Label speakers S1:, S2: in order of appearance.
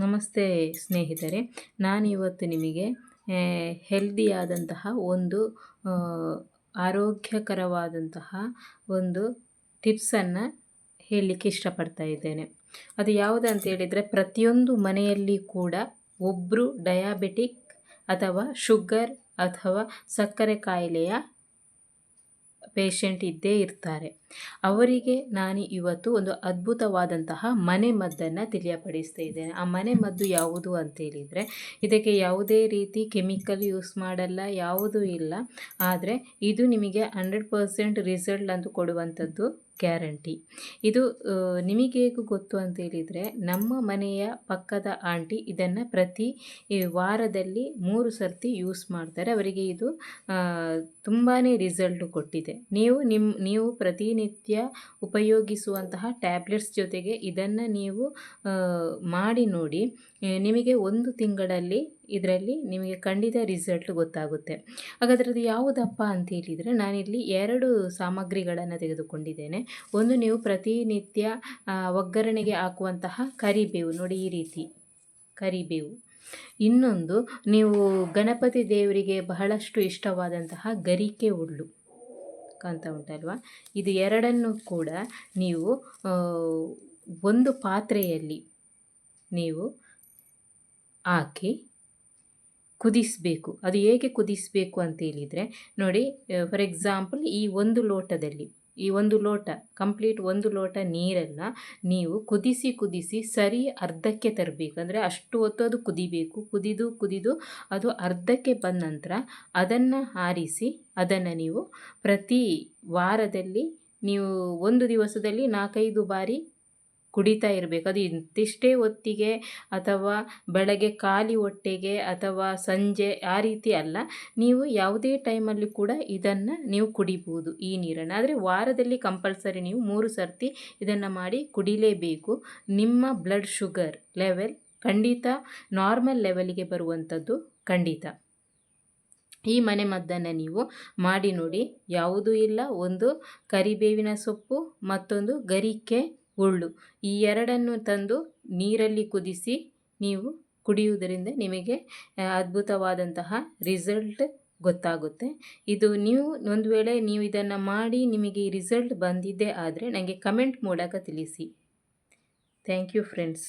S1: ನಮಸ್ತೆ ಸ್ನೇಹಿತರೆ, ನಾನಿವತ್ತು ನಿಮಗೆ ಹೆಲ್ದಿಯಾದಂತಹ ಒಂದು ಆರೋಗ್ಯಕರವಾದಂತಹ ಒಂದು ಟಿಪ್ಸನ್ನು ಹೇಳಲಿಕ್ಕೆ ಇಷ್ಟಪಡ್ತಾ ಇದ್ದೇನೆ. ಅದು ಯಾವುದಂತ ಹೇಳಿದರೆ, ಪ್ರತಿಯೊಂದು ಮನೆಯಲ್ಲಿ ಕೂಡ ಒಬ್ಬರು ಡಯಾಬಿಟಿಕ್ ಅಥವಾ ಶುಗರ್ ಅಥವಾ ಸಕ್ಕರೆ ಕಾಯಿಲೆಯ ಪೇಷಂಟ್ ಇದ್ದೇ ಇರ್ತಾರೆ. ಅವರಿಗೆ ನಾನು ಇವತ್ತು ಒಂದು ಅದ್ಭುತವಾದಂತಹ ಮನೆ ಮದ್ದನ್ನು ತಿಳಿಯಪಡಿಸ್ತಾ ಇದ್ದೇನೆ. ಆ ಮನೆ ಮದ್ದು ಯಾವುದು ಅಂತೇಳಿದರೆ ಇದಕ್ಕೆ ಯಾವುದೇ ರೀತಿ ಕೆಮಿಕಲ್ ಯೂಸ್ ಮಾಡಲ್ಲ, ಯಾವುದೂ ಇಲ್ಲ. ಆದರೆ ಇದು ನಿಮಗೆ ಹಂಡ್ರೆಡ್ ಪರ್ಸೆಂಟ್ ರಿಸಲ್ಟ್ ಅಂತ ಕೊಡುವಂಥದ್ದು ಗ್ಯಾರಂಟಿ. ಇದು ನಿಮಗೇಗೂ ನಿಮಗೆ ಗೊತ್ತು ಅಂತ ಹೇಳಿದರೆ, ನಮ್ಮ ಮನೆಯ ಪಕ್ಕದ ಆಂಟಿ ಇದನ್ನು ಪ್ರತಿ ವಾರದಲ್ಲಿ ಮೂರು ಸರ್ತಿ ಯೂಸ್ ಮಾಡ್ತಾರೆ. ಅವರಿಗೆ ಇದು ತುಂಬಾ ರಿಸಲ್ಟ್ ಕೊಟ್ಟಿದೆ. ನೀವು ನಿಮ್ಮ ನೀವು ಪ್ರತಿನಿತ್ಯ ಉಪಯೋಗಿಸುವಂತಹ ಟ್ಯಾಬ್ಲೆಟ್ಸ್ ಜೊತೆಗೆ ಇದನ್ನು ನೀವು ಮಾಡಿ ನೋಡಿ. ನಿಮಗೆ ಒಂದು ತಿಂಗಳಲ್ಲಿ ಇದರಲ್ಲಿ ನಿಮಗೆ ಖಂಡಿತ ರಿಸಲ್ಟ್ ಗೊತ್ತಾಗುತ್ತೆ. ಹಾಗಾದ್ರೆ ಅದು ಯಾವುದಪ್ಪ ಅಂತ ಹೇಳಿದರೆ, ನಾನಿಲ್ಲಿ ಎರಡು ಸಾಮಗ್ರಿಗಳನ್ನು ತೆಗೆದುಕೊಂಡಿದ್ದೇನೆ. ಒಂದು ನೀವು ಪ್ರತಿನಿತ್ಯ ಒಗ್ಗರಣೆಗೆ ಹಾಕುವಂತಹ ಕರಿಬೇವು. ನೋಡಿ ಈ ರೀತಿ, ಕರಿಬೇವು. ಇನ್ನೊಂದು, ನೀವು ಗಣಪತಿ ದೇವರಿಗೆ ಬಹಳಷ್ಟು ಇಷ್ಟವಾದಂತಹ ಗರಿಕೆ ಹುಳ್ಳು ಕಾಣ್ತಾ ಉಂಟಲ್ವ? ಇದು ಎರಡನ್ನು ಕೂಡ ನೀವು ಒಂದು ಪಾತ್ರೆಯಲ್ಲಿ ನೀವು ಹಾಕಿ ಕುದಿಸಬೇಕು. ಅದು ಹೇಗೆ ಕುದಿಸಬೇಕು ಅಂತ ಹೇಳಿದರೆ, ನೋಡಿ ಫಾರ್ ಎಕ್ಸಾಂಪಲ್ ಈ ಒಂದು ಲೋಟದಲ್ಲಿ ಈ ಒಂದು ಲೋಟ ಕಂಪ್ಲೀಟ್ ಒಂದು ಲೋಟ ನೀರನ್ನು ನೀವು ಕುದಿಸಿ ಕುದಿಸಿ ಸರಿ ಅರ್ಧಕ್ಕೆ ತರಬೇಕು. ಅಂದರೆ ಅಷ್ಟು ಹೊತ್ತು ಅದು ಕುದಿಬೇಕು. ಕುದಿದು ಕುದಿದು ಅದು ಅರ್ಧಕ್ಕೆ ಬಂದ ನಂತರ ಅದನ್ನು ಆರಿಸಿ ಅದನ್ನು ನೀವು ಪ್ರತಿ ವಾರದಲ್ಲಿ ನೀವು ಒಂದು ದಿವಸದಲ್ಲಿ ನಾಲ್ಕೈದು ಬಾರಿ ಕುಡಿತಾ ಇರಬೇಕು. ಅದು ಇಂತಿಷ್ಟೇ ಹೊತ್ತಿಗೆ ಅಥವಾ ಬೆಳಗ್ಗೆ ಖಾಲಿ ಹೊಟ್ಟೆಗೆ ಅಥವಾ ಸಂಜೆ ಆ ರೀತಿ ಅಲ್ಲ. ನೀವು ಯಾವುದೇ ಟೈಮಲ್ಲಿ ಕೂಡ ಇದನ್ನು ನೀವು ಕುಡಿಬೋದು ಈ ನೀರನ್ನು. ಆದರೆ ವಾರದಲ್ಲಿ ಕಂಪಲ್ಸರಿ ನೀವು ಮೂರು ಸರ್ತಿ ಇದನ್ನು ಮಾಡಿ ಕುಡಿಲೇಬೇಕು. ನಿಮ್ಮ ಬ್ಲಡ್ ಶುಗರ್ ಲೆವೆಲ್ ಖಂಡಿತ ನಾರ್ಮಲ್ ಲೆವೆಲಿಗೆ ಬರುವಂಥದ್ದು ಖಂಡಿತ. ಈ ಮನೆ ಮದ್ದನ್ನು ನೀವು ಮಾಡಿ ನೋಡಿ. ಯಾವುದೂ ಇಲ್ಲ. ಒಂದು ಕರಿಬೇವಿನ ಸೊಪ್ಪು, ಮತ್ತೊಂದು ಗರಿಕೆ ಹುಳ್ಳು ಈ ಎರಡನ್ನು ತಂದು ನೀರಲ್ಲಿ ಕುದಿಸಿ ನೀವು ಕುಡಿಯುವುದರಿಂದ ನಿಮಗೆ ಅದ್ಭುತವಾದಂತಹ ರಿಸಲ್ಟ್ ಗೊತ್ತಾಗುತ್ತೆ. ಇದು ನೀವು, ಒಂದು ವೇಳೆ ನೀವು ಇದನ್ನು ಮಾಡಿ ನಿಮಗೆ ಈ ರಿಸಲ್ಟ್ ಬಂದಿದ್ದೇ ಆದರೆ ನನಗೆ ಕಮೆಂಟ್ ಮೂಲಕ ತಿಳಿಸಿ. Thank you friends.